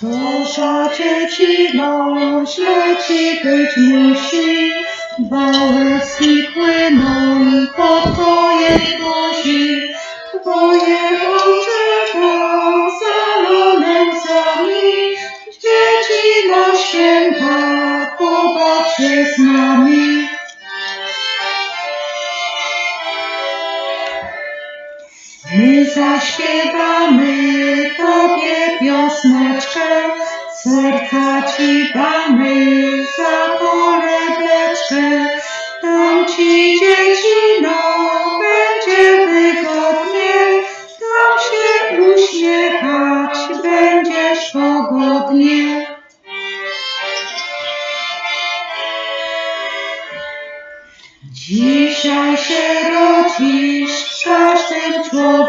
Dusza dzieci mąż leci być musi, bo łyski płyną po twojej buzi. Twoje oczeka zalone łzami, dzieci na święta pobaw się z nami. My zaśpiewamy Tobie piosneczkę, serca Ci damy za kolebeczkę. Tam Ci dziecino będzie wygodnie, tam się uśmiechać będziesz pogodnie. Dzisiaj się rodzisz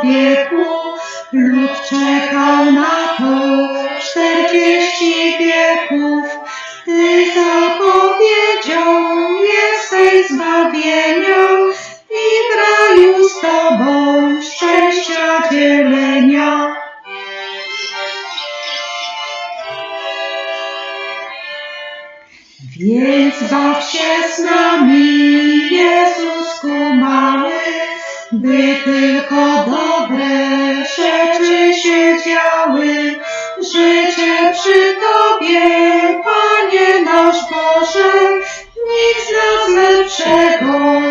w każdym człowieku, lud czekał na to czterdzieści wieków. Ty zapowiedzią jesteś zbawienia i w raju z Tobą szczęścia dzielenia. Więc baw się z nami, Jezusku mały, by tylko dobre przy Tobie, Panie nasz Boże, nic nas lepszego